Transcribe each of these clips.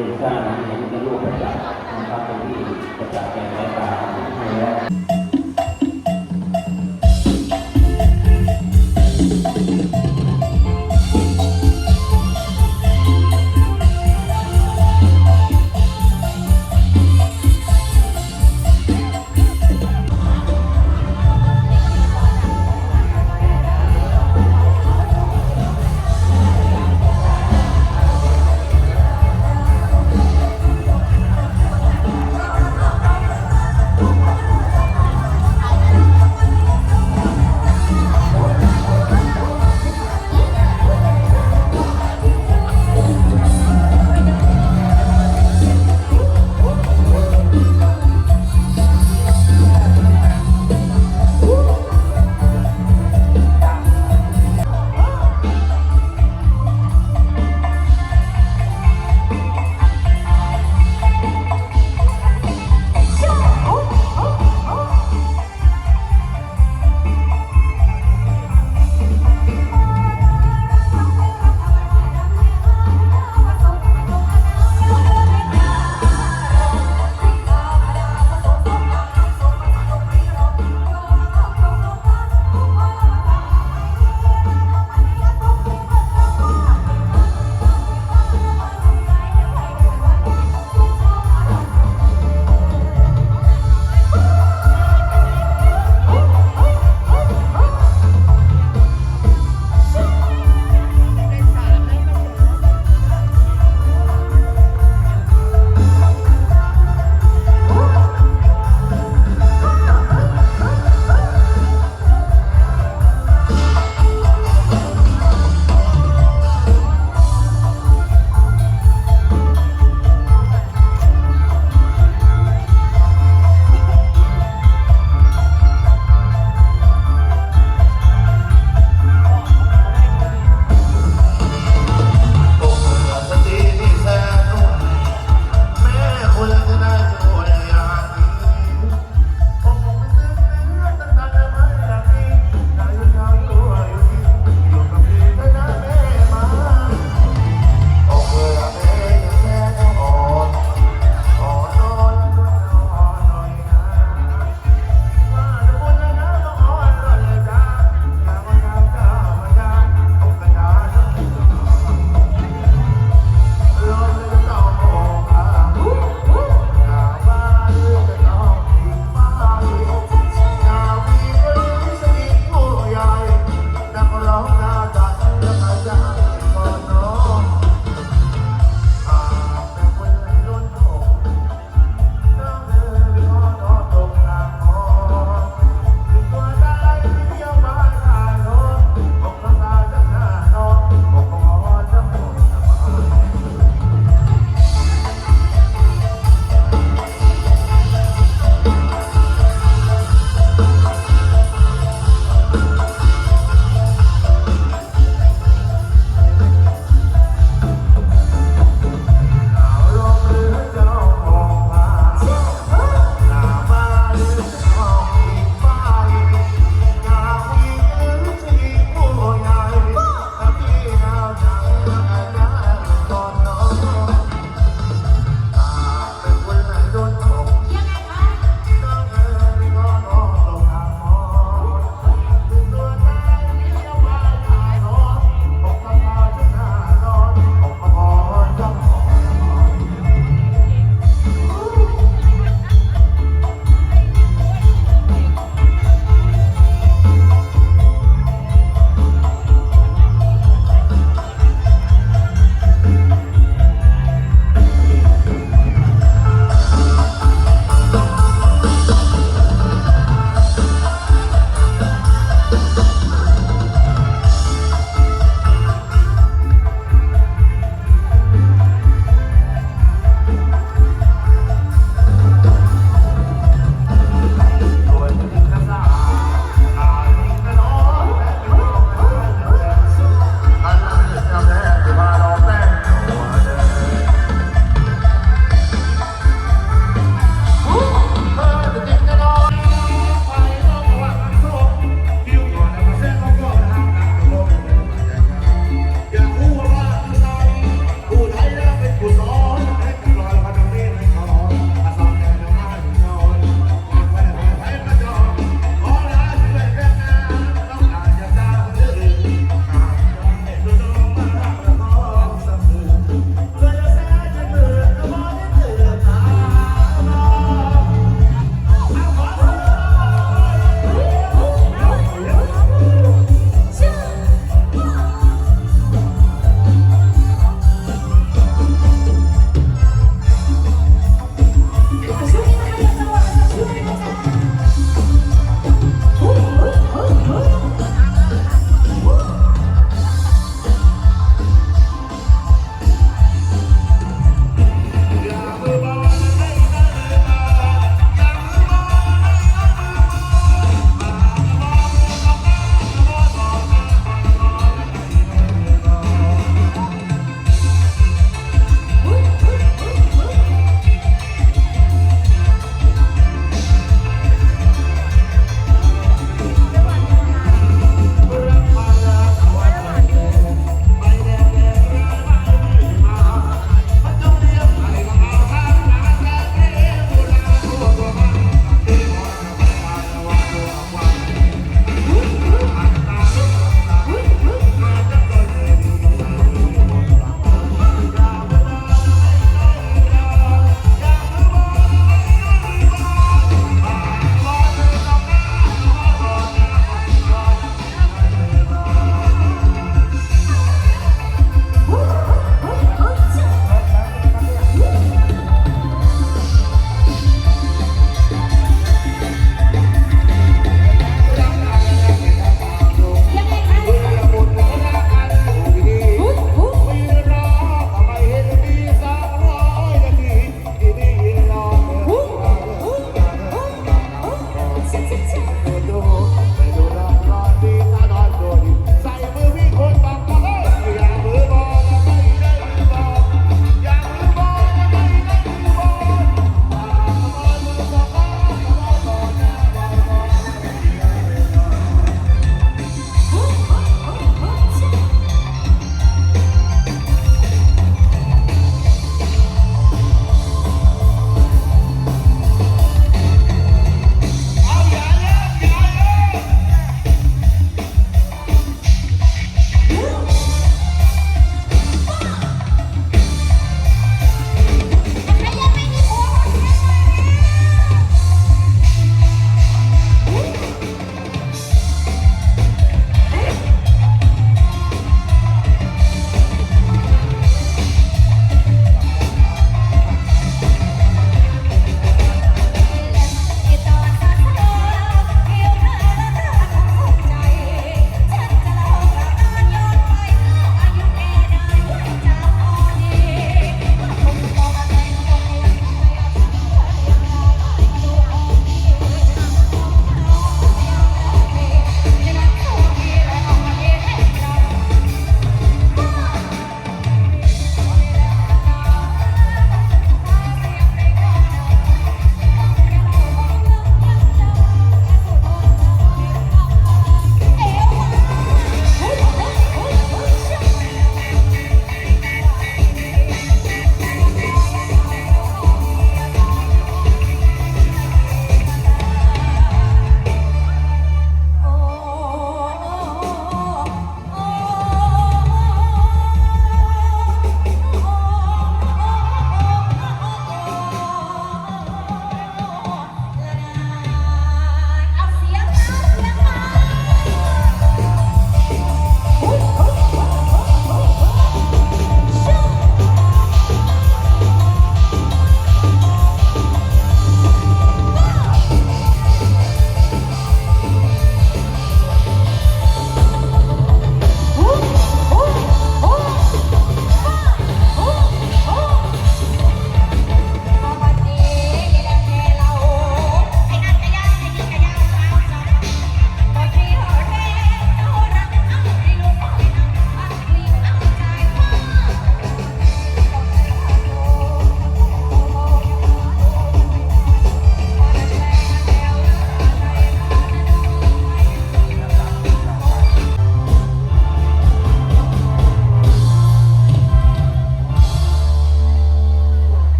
เยสร้างให้เป็นรูปประจักษ์นะครับเป็นที่ประจักษ์แก่สายตา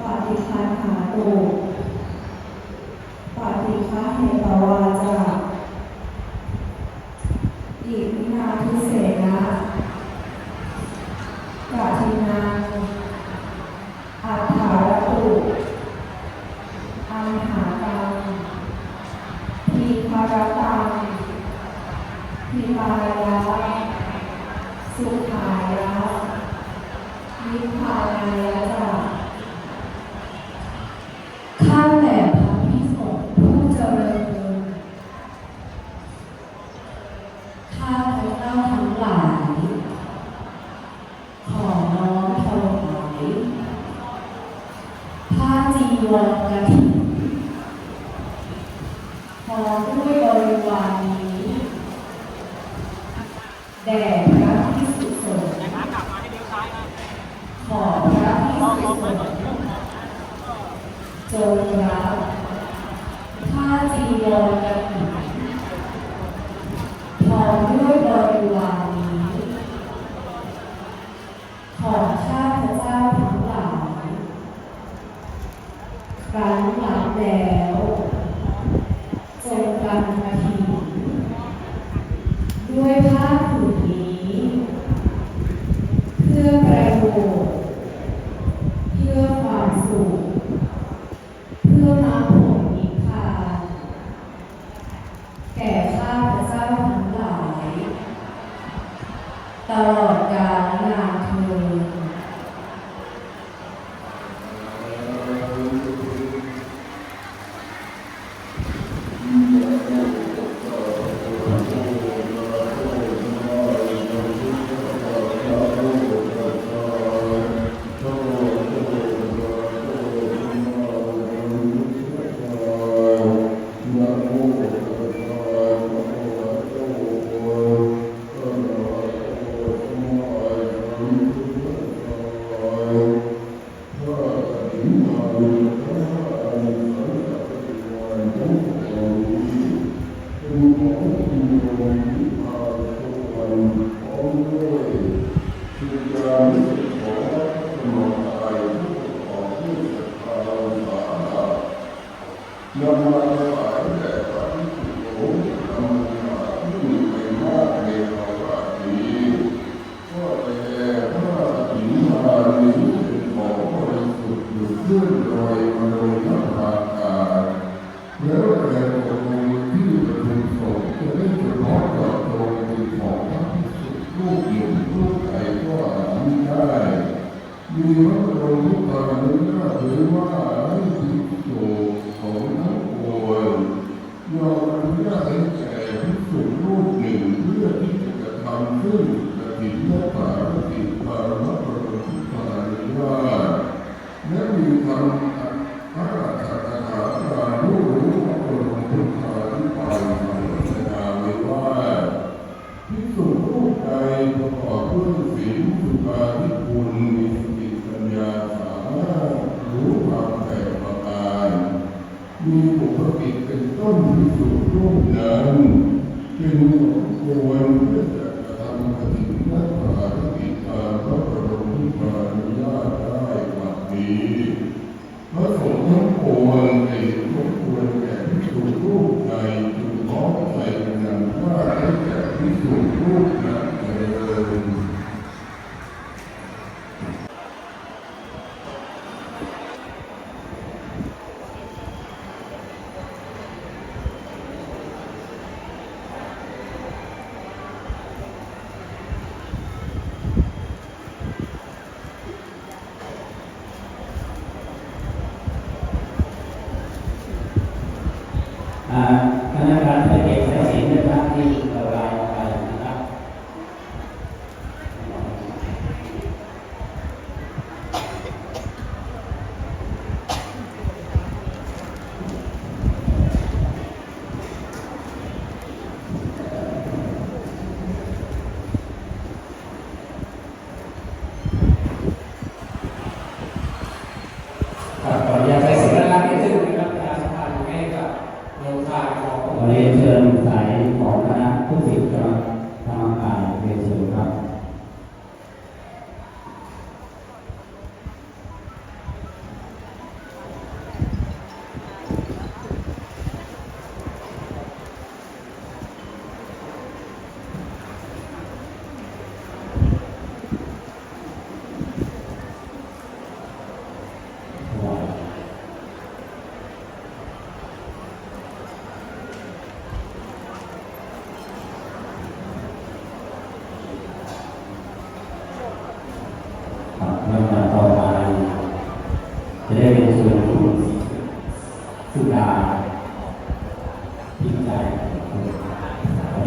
ปฏิฆานาตุปฏิฆาเหตวาจา พระภิกษุสงฆ์ขอพระภิกษุสงจงรับผ้าจีวรกันหนา Senhor.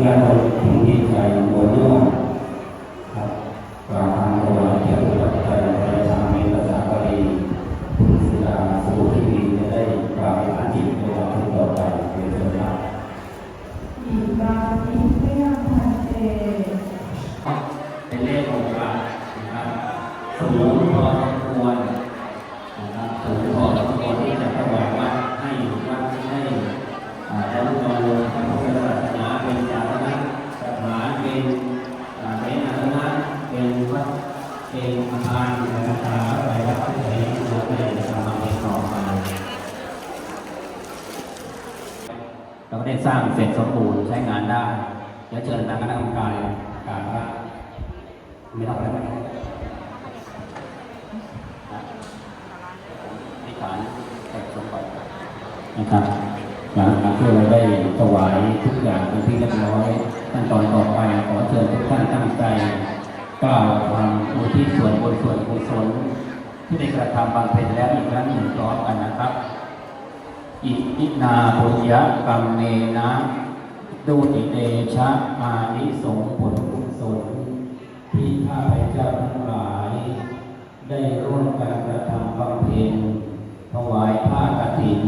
Gracias. กายการละไม่ต้อไแล้วไหมนิทานแต่ชมกอนนะครับหลังจากที่เราได้ถวายทุกอย่างเป็นที่เรียบร้อยขั้นตอนต่อไปขอเชิญทุกท่านตั้งใจก้าวทำอุทิศส่วนบุญส่วนกุศลที่ได้กระทำบางเป็นแล้วอีกครั้งหนึ่งต่อมกันนะครับ อิทนาปุญญกรรมเนนะ ดูติเตชะอานิสงผลกุศลที่ข้าพเจ้าทั้งหลาย ได้ร่วมกันกระทำบำเพ็ญถวายผ้ากฐิน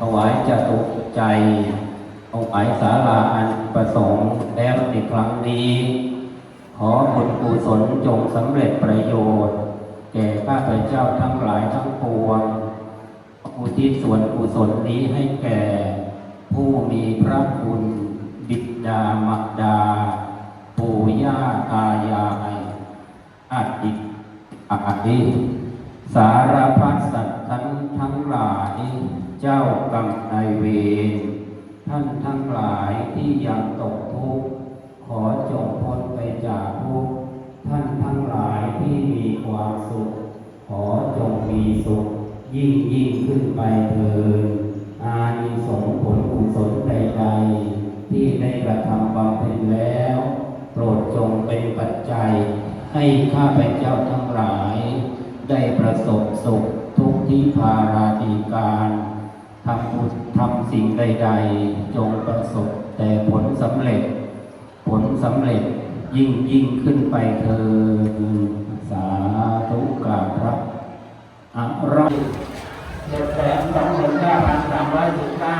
ถวายจตุใจถวายสาราอันประสงค์แล้วในครั้งนี้ ขอบุญกุศลจงสำเร็จประโยชน์ แก่ข้าพเจ้าทั้งหลายทั้งปวงอุทิศส่วนกุศลนี้ให้แก่ ผู้มีพระคุณบิดามารดา ปู่ย่าตายายอาติอาดิสารพัดสัตว์ทั้งทั้งหลาย เจ้ากรรมนายเวรท่านทั้งหลายที่ยังตกทุกข์ขอจงพ้นไปจากทุกข์ท่านทั้งหลายที่มีความสุข ขอจงมีสุข ยิ่งยิ่งขึ้นไปเถิด อานิสงส์ผลกุศลใดๆที่ได้กระทำบำเพ็ญแล้ว โปรดจงเป็นปัจจัย ให้ข้าพเจ้าทั้งหลาย ได้ประสบสุขทุกที่พาราดีการทำบุญทำสิ่งใด ๆ จงประสบแต่ผลสำเร็จ ผลสำเร็จยิ่งยิ่งขึ้นไปเธอสาธุกาพระอะไรเจ็ดแสนสองหมื่นเก้า พันสา